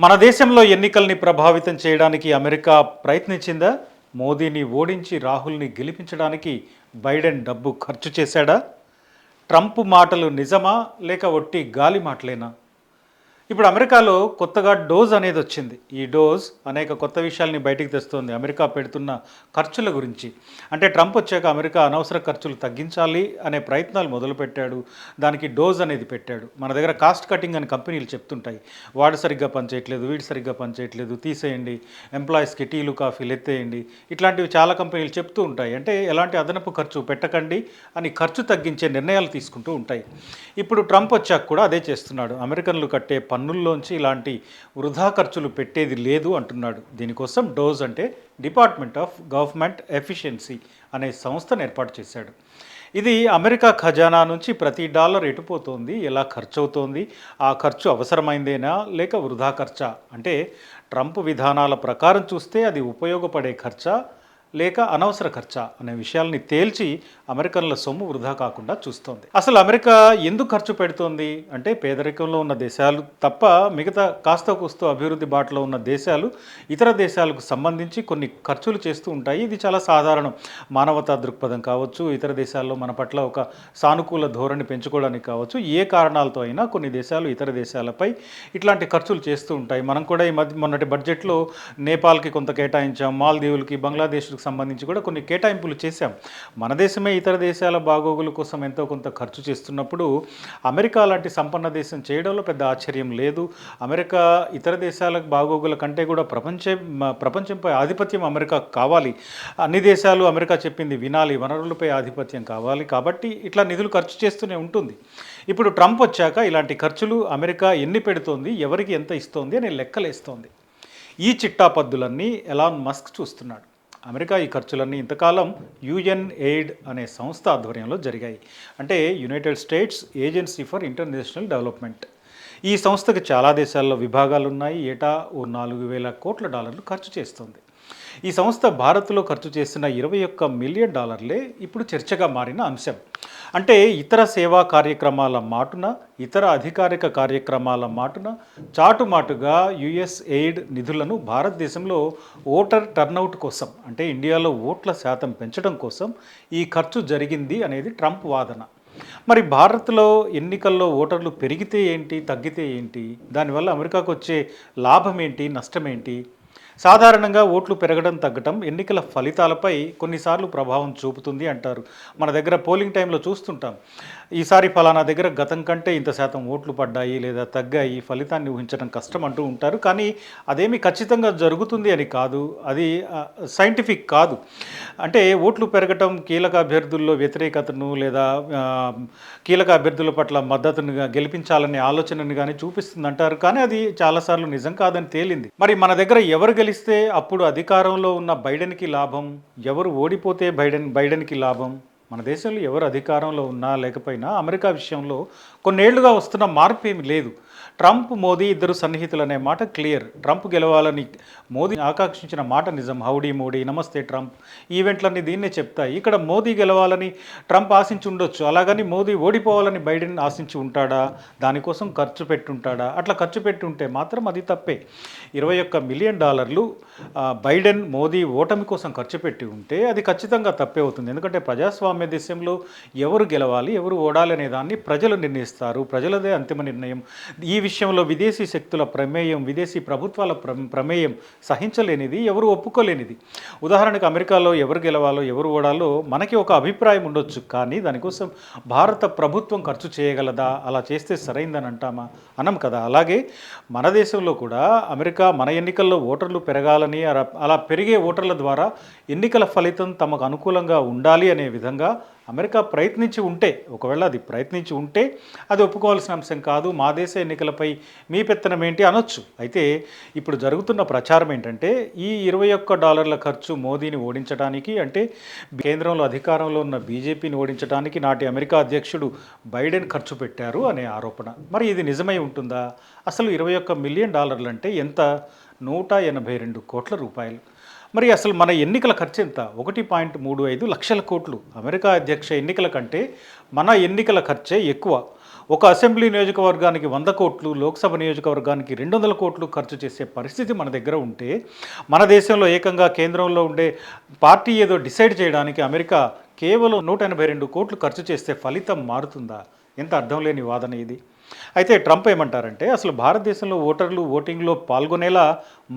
మన దేశంలో ఎన్నికల్ని ప్రభావితం చేయడానికి అమెరికా ప్రయత్నించిందా? మోదీని ఓడించి రాహుల్ని గెలిపించడానికి బైడెన్ డబ్బు ఖర్చు చేశాడా? ట్రంప్ మాటలు నిజమా లేక ఒట్టి గాలి మాటలేనా? ఇప్పుడు అమెరికాలో కొత్తగా డోజ్ అనేది వచ్చింది. ఈ డోజ్ అనేక కొత్త విషయాల్ని బయటికి తెస్తుంది. అమెరికా పెడుతున్న ఖర్చుల గురించి. అంటే ట్రంప్ వచ్చాక అమెరికా అనవసర ఖర్చులు తగ్గించాలి అనే ప్రయత్నాలు మొదలుపెట్టాడు. దానికి డోజ్ అనేది పెట్టాడు. మన దగ్గర కాస్ట్ కటింగ్ అని కంపెనీలు చెప్తుంటాయి. వాడు సరిగ్గా పనిచేయట్లేదు వీడు సరిగ్గా పనిచేయట్లేదు తీసేయండి. ఎంప్లాయీస్కి టీలు కాఫీలు ఎత్తేయండి. ఇట్లాంటివి చాలా కంపెనీలు చెప్తూ ఉంటాయి. అంటే ఎలాంటి అదనపు ఖర్చు పెట్టకండి అని ఖర్చు తగ్గించే నిర్ణయాలు తీసుకుంటూ ఉంటాయి. ఇప్పుడు ట్రంప్ వచ్చాక కూడా అదే చేస్తున్నాడు. అమెరికన్లు కట్టే పన్నుల్లోంచి ఇలాంటి వృధా ఖర్చులు పెట్టేది లేదు అంటున్నాడు. దీనికోసం డోజ్ అంటే డిపార్ట్మెంట్ ఆఫ్ గవర్నమెంట్ ఎఫిషియన్సీ అనే సంస్థను ఏర్పాటు చేశాడు. ఇది అమెరికా ఖజానా నుంచి ప్రతి డాలర్ ఎటుపోతోంది ఎలా ఖర్చు అవుతోంది ఆ ఖర్చు అవసరమైందేనా లేక వృధా ఖర్చా? అంటే ట్రంప్ విధానాల ప్రకారం చూస్తే అది ఉపయోగపడే ఖర్చా లేక అనవసర ఖర్చా అనే విషయాల్ని తేల్చి అమెరికన్ల సొమ్ము వృధా కాకుండా చూస్తోంది. అసలు అమెరికా ఎందుకు ఖర్చు పెడుతోంది? అంటే పేదరికంలో ఉన్న దేశాలు తప్ప మిగతా కాస్త కూస్తో అభివృద్ధి బాటలో ఉన్న దేశాలు ఇతర దేశాలకు సంబంధించి కొన్ని ఖర్చులు చేస్తూ ఉంటాయి. ఇది చాలా సాధారణం. మానవతా దృక్పథం కావచ్చు ఇతర దేశాల్లో మన పట్ల ఒక సానుకూల ధోరణి పెంచుకోవడానికి కావచ్చు ఏ కారణాలతో అయినా కొన్ని దేశాలు ఇతర దేశాలపై ఇట్లాంటి ఖర్చులు చేస్తూ ఉంటాయి. మనం కూడా ఈ మధ్య మొన్నటి బడ్జెట్లో నేపాల్కి కొంత కేటాయించాం మాల్దీవులకి బంగ్లాదేశ్కి సంబంధించి కూడా కొన్ని కేటాయింపులు చేశాం. మన దేశమే ఇతర దేశాల బాగోగుల కోసం ఎంతో కొంత ఖర్చు చేస్తున్నప్పుడు అమెరికా లాంటి సంపన్న దేశం చేయడంలో పెద్ద ఆశ్చర్యం లేదు. అమెరికా ఇతర దేశాల బాగోగుల కంటే కూడా ప్రపంచం ప్రపంచంపై ఆధిపత్యం అమెరికా కావాలి. అన్ని దేశాలు అమెరికా చెప్పింది వినాలి వనరులపై ఆధిపత్యం కావాలి కాబట్టి ఇట్లా నిధులు ఖర్చు చేస్తూనే ఉంటుంది. ఇప్పుడు ట్రంప్ వచ్చాక ఇలాంటి ఖర్చులు అమెరికా ఎన్ని పెడుతోంది ఎవరికి ఎంత ఇస్తోంది అనే లెక్కలేస్తోంది. ఈ చిట్టా పద్దులన్నీ ఎలాన్ మస్క్ చూస్తున్నాడు. అమెరికా ఈ ఖర్చులన్నీ ఇంతకాలం యుఎన్ ఎయిడ్ అనే సంస్థ ఆధ్వర్యంలో జరిగాయి. అంటే United States agency for international development. ఈ సంస్థకి చాలా దేశాల్లో విభాగాలు ఉన్నాయి ఏటా ఓ నాలుగు వేల కోట్ల డాలర్లు ఖర్చు చేస్తుంది. ఈ సంస్థ భారత్లో ఖర్చు చేసిన ఇరవై ఒక్క మిలియన్ డాలర్లే ఇప్పుడు చర్చగా మారిన అంశం. అంటే ఇతర సేవా కార్యక్రమాల మాటున ఇతర అధికారిక కార్యక్రమాల మాటున చాటుమాటుగా యుఎస్ ఎయిడ్ నిధులను భారతదేశంలో ఓటర్ టర్నౌట్ కోసం అంటే ఇండియాలో ఓట్ల శాతం పెంచడం కోసం ఈ ఖర్చు జరిగింది అనేది ట్రంప్ వాదన. మరి భారత్లో ఎన్నికల్లో ఓటర్లు పెరిగితే ఏంటి తగ్గితే ఏంటి దానివల్ల అమెరికాకు వచ్చే లాభం ఏంటి నష్టం ఏంటి సాధారణంగా ఓట్లు పెరగడం తగ్గటం ఎన్నికల ఫలితాలపై కొన్నిసార్లు ప్రభావం చూపుతుంది అంటారు. మన దగ్గర పోలింగ్ టైంలో చూస్తుంటాం. ఈసారి ఫలానా దగ్గర గతం కంటే ఇంత శాతం ఓట్లు పడ్డాయి లేదా తగ్గాయి ఫలితాన్ని ఊహించడం కష్టం అంటూ ఉంటారు. కానీ అదేమి ఖచ్చితంగా జరుగుతుంది అని కాదు. అది సైంటిఫిక్ కాదు. అంటే ఓట్లు పెరగటం కీలక అభ్యర్థుల్లో వ్యతిరేకతను లేదా కీలక అభ్యర్థుల పట్ల మద్దతును గెలిపించాలనే ఆలోచనను కానీ చూపిస్తుంది అంటారు కానీ అది చాలాసార్లు నిజం కాదని తేలింది. మరి మన దగ్గర ఎవరు గెలిస్తే అప్పుడు అధికారంలో ఉన్న బైడెన్కి లాభం? ఎవరు ఓడిపోతే బైడెన్ బైడెన్కి లాభం? మన దేశంలో ఎవరు అధికారంలో ఉన్నా లేకపోయినా అమెరికా విషయంలో కొన్నేళ్ళుగా వస్తున్న మార్పు ఏమి లేదు. ట్రంప్ మోదీ ఇద్దరు సన్నిహితులు అనే మాట క్లియర్. ట్రంప్ గెలవాలని మోదీ ఆకాంక్షించిన మాట నిజం. హౌడీ మోడీ నమస్తే ట్రంప్. ఈవెంట్లన్నీ దీన్నే చెప్తాయి. ఇక్కడ మోదీ గెలవాలని ట్రంప్ ఆశించి ఉండొచ్చు అలాగని మోదీ ఓడిపోవాలని బైడెన్ ఆశించి ఉంటాడా? దానికోసం ఖర్చు పెట్టుంటాడా? అట్లా ఖర్చు పెట్టుంటే మాత్రం అది తప్పే. ఇరవై ఒక్క మిలియన్ డాలర్లు బైడెన్ మోదీ ఓటమి కోసం ఖర్చు పెట్టి ఉంటే అది ఖచ్చితంగా తప్పే అవుతుంది. ఎందుకంటే ప్రజాస్వామ్య దేశంలో ఎవరు గెలవాలి ఎవరు ఓడాలి అనే దాన్ని ప్రజలు నిర్ణయిస్తారు. ప్రజలదే అంతిమ నిర్ణయం. ఈ విషయంలో విదేశీ శక్తుల ప్రమేయం విదేశీ ప్రభుత్వాల ప్ర ప్రమేయం సహించలేనిది ఎవరు ఒప్పుకోలేనిది. ఉదాహరణకు అమెరికాలో ఎవరు గెలవాలో ఎవరు ఓడాలో మనకి ఒక అభిప్రాయం ఉండొచ్చు కానీ దానికోసం భారత ప్రభుత్వం ఖర్చు చేయగలదా? అలా చేస్తే సరైందని అంటామా? అనం కదా. అలాగే మన దేశంలో కూడా అమెరికా మన ఎన్నికల్లో ఓటర్లు పెరగాలని అలా- అలా పెరిగే ఓటర్ల ద్వారా ఎన్నికల ఫలితం తమకు అనుకూలంగా ఉండాలి అనే విధంగా అమెరికా ప్రయత్నించి ఉంటే ఒకవేళ అది ప్రయత్నించి ఉంటే అది ఒప్పుకోవాల్సిన అంశం కాదు. మా దేశ ఎన్నికలపై మీ పెత్తనం ఏంటి అనొచ్చు. అయితే ఇప్పుడు జరుగుతున్న ప్రచారం ఏంటంటే ఈ ఇరవై ఒక్క డాలర్ల ఖర్చు మోదీని ఓడించడానికి అంటే కేంద్రంలో అధికారంలో ఉన్న బీజేపీని ఓడించడానికి నాటి అమెరికా అధ్యక్షుడు బైడెన్ ఖర్చు పెట్టారు అనే ఆరోపణ. మరి ఇది నిజమై ఉంటుందా? అసలు ఇరవై ఒక్క మిలియన్ డాలర్లు అంటే ఎంత? నూట ఎనభై రెండు కోట్ల రూపాయలు. మరి అసలు మన ఎన్నికల ఖర్చు ఎంత? ఒకటి పాయింట్ మూడు ఐదు లక్షల కోట్లు. అమెరికా అధ్యక్ష ఎన్నికల కంటే మన ఎన్నికల ఖర్చే ఎక్కువ. ఒక అసెంబ్లీ నియోజకవర్గానికి వంద కోట్లు లోక్సభ నియోజకవర్గానికి రెండు వందల కోట్లు ఖర్చు చేసే పరిస్థితి మన దగ్గర ఉంటే మన దేశంలో ఏకంగా కేంద్రంలో ఉండే పార్టీ ఏదో డిసైడ్ చేయడానికి అమెరికా కేవలం నూట ఎనభై రెండు కోట్లు ఖర్చు చేస్తే ఫలితం మారుతుందా? ఎంత అర్థం లేని వాదన ఇది. అయితే ట్రంప్ ఏమంటారంటే అసలు భారతదేశంలో ఓటర్లు ఓటింగ్లో పాల్గొనేలా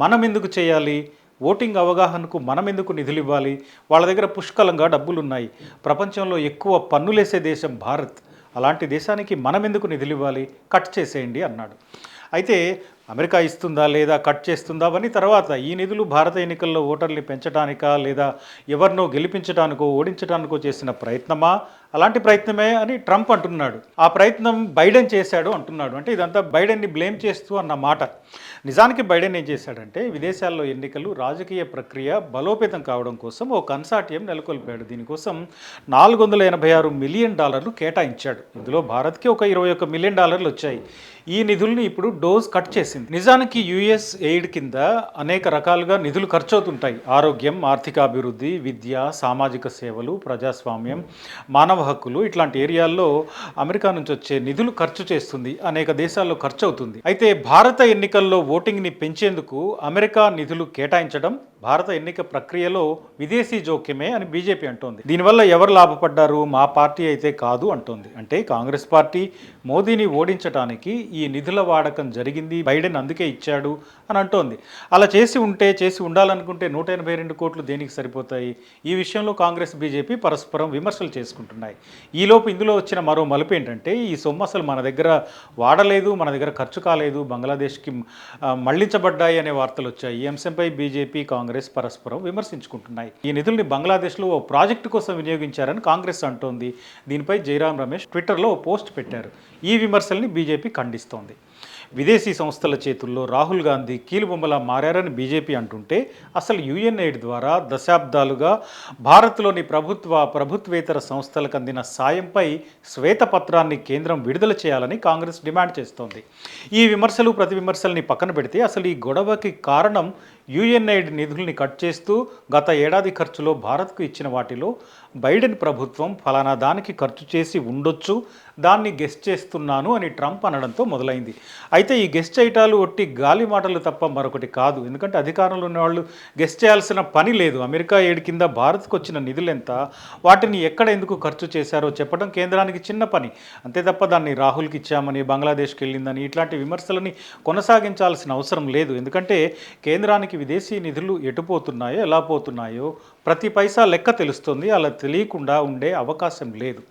మనం ఎందుకు చేయాలి? ఓటింగ్ అవగాహనకు మనం ఎందుకు నిధులు ఇవ్వాలి వాళ్ళ దగ్గర పుష్కలంగా డబ్బులు ఉన్నాయి ప్రపంచంలో ఎక్కువ పన్నులేసే దేశం భారత్. అలాంటి దేశానికి మనం ఎందుకు నిధులు ఇవ్వాలి కట్ చేసేయండి అన్నాడు. అయితే అమెరికా ఇస్తుందా లేదా? కట్ చేస్తుందా? అని తర్వాత. ఈ నిధులు భారత ఎన్నికల్లో ఓటర్ని పెంచడానికా లేదా ఎవరినో గెలిపించడానికో ఓడించడానికో చేసిన ప్రయత్నమా? అలాంటి ప్రయత్నమే అని ట్రంప్ అంటున్నాడు. ఆ ప్రయత్నం బైడెన్ చేశాడు అంటున్నాడు. అంటే ఇదంతా బైడెన్ని బ్లేమ్ చేస్తూ అన్న మాట. నిజానికి బైడెన్ ఏం చేశాడంటే విదేశాల్లో ఎన్నికలు రాజకీయ ప్రక్రియ బలోపేతం కావడం కోసం ఓ కన్సార్టియం నెలకొల్పాడు. దీనికోసం నాలుగు వందల ఎనభై ఆరు మిలియన్ డాలర్లు కేటాయించాడు. ఇందులో భారత్కి ఒక ఇరవై ఒక మిలియన్ డాలర్లు వచ్చాయి. ఈ నిధుల్ని ఇప్పుడు డోస్ కట్ చేసింది. నిజానికి యుఎస్ ఎయిడ్ కింద అనేక రకాలుగా నిధులు ఖర్చు అవుతుంటాయి ఆరోగ్యం ఆర్థికాభివృద్ధి విద్య సామాజిక సేవలు ప్రజాస్వామ్యం మానవ హక్కులు ఇట్లాంటి ఏరియాల్లో అమెరికా నుంచి వచ్చే నిధులు ఖర్చు చేస్తుంది అనేక దేశాల్లో ఖర్చు అవుతుంది. అయితే భారత ఎన్నికల్లో ఓటింగ్ని పెంచేందుకు అమెరికా నిధులు కేటాయించడం భారత ఎన్నిక ప్రక్రియలో విదేశీ జోక్యమే అని బీజేపీ అంటోంది. దీనివల్ల ఎవరు లాభపడ్డారు? మా పార్టీ అయితే కాదు అంటోంది. అంటే కాంగ్రెస్ పార్టీ మోదీని ఓడించడానికి ఈ నిధుల వాడకం జరిగింది బైడెన్ అందుకే ఇచ్చాడు అని అంటోంది. అలా చేసి ఉంటే చేసి ఉండాలనుకుంటే నూట ఎనభై రెండు కోట్లు దేనికి సరిపోతాయి? ఈ విషయంలో కాంగ్రెస్ బీజేపీ పరస్పరం విమర్శలు చేసుకుంటున్నాయి. ఈలోపు ఇందులో వచ్చిన మరో మలుపు ఏంటంటే ఈ సొమ్ము అసలు మన దగ్గర వాడలేదు మన దగ్గర ఖర్చు కాలేదు బంగ్లాదేశ్కి మళ్ళించబడ్డాయి అనే వార్తలు వచ్చాయి. ఈ అంశంపై బీజేపీ కాంగ్రెస్ పరస్పరం విమర్శించుకుంటున్నాయి. ఈ నిధుల్ని బంగ్లాదేశ్లో ఓ ప్రాజెక్టు కోసం వినియోగించారని కాంగ్రెస్ అంటోంది. దీనిపై జయరాం రమేష్ ట్విట్టర్లో ఓ పోస్ట్ పెట్టారు. ఈ విమర్శల్ని బీజేపీ ఖండిస్తోంది. విదేశీ సంస్థల చేతుల్లో రాహుల్ గాంధీ కీలుబొమ్మలా మారారని బీజేపీ అంటుంటే అసలు యుఎన్ఐడి ద్వారా దశాబ్దాలుగా భారత్లోని ప్రభుత్వ ప్రభుత్వేతర సంస్థలకు అందిన సాయంపై శ్వేతపత్రాన్ని కేంద్రం విడుదల చేయాలని కాంగ్రెస్ డిమాండ్ చేస్తోంది. ఈ విమర్శలు ప్రతి విమర్శల్ని పక్కన పెడితే అసలు ఈ గొడవకి కారణం యుఎన్ఐడ్ నిధుల్ని కట్ చేస్తూ గత ఏడాది ఖర్చులో భారత్కు ఇచ్చిన వాటిలో బైడెన్ ప్రభుత్వం ఫలానా దానికి ఖర్చు చేసి ఉండొచ్చు దాన్ని గెస్ట్ చేస్తున్నాను అని ట్రంప్ అనడంతో మొదలైంది. అయితే ఈ గెస్ట్ చేయటాలు ఒట్టి గాలి మాటలు తప్ప మరొకటి కాదు. ఎందుకంటే అధికారంలో ఉన్న వాళ్ళు గెస్ట్ చేయాల్సిన పని లేదు. అమెరికా ఏడు కింద భారత్కు వచ్చిన నిధులు ఎంత వాటిని ఎక్కడ ఎందుకు ఖర్చు చేశారో చెప్పడం కేంద్రానికి చిన్న పని. అంతే తప్ప దాన్ని రాహుల్కి ఇచ్చామని బంగ్లాదేశ్కి వెళ్ళిందని ఇట్లాంటి విమర్శలని కొనసాగించాల్సిన అవసరం లేదు. ఎందుకంటే కేంద్రానికి విదేశీ నిధులు ఎటుపోతున్నాయో ఎలా పోతున్నాయో ప్రతి పైసా లెక్క తెలుస్తుంది. అలా తెలియకుండా ఉండే అవకాశం లేదు.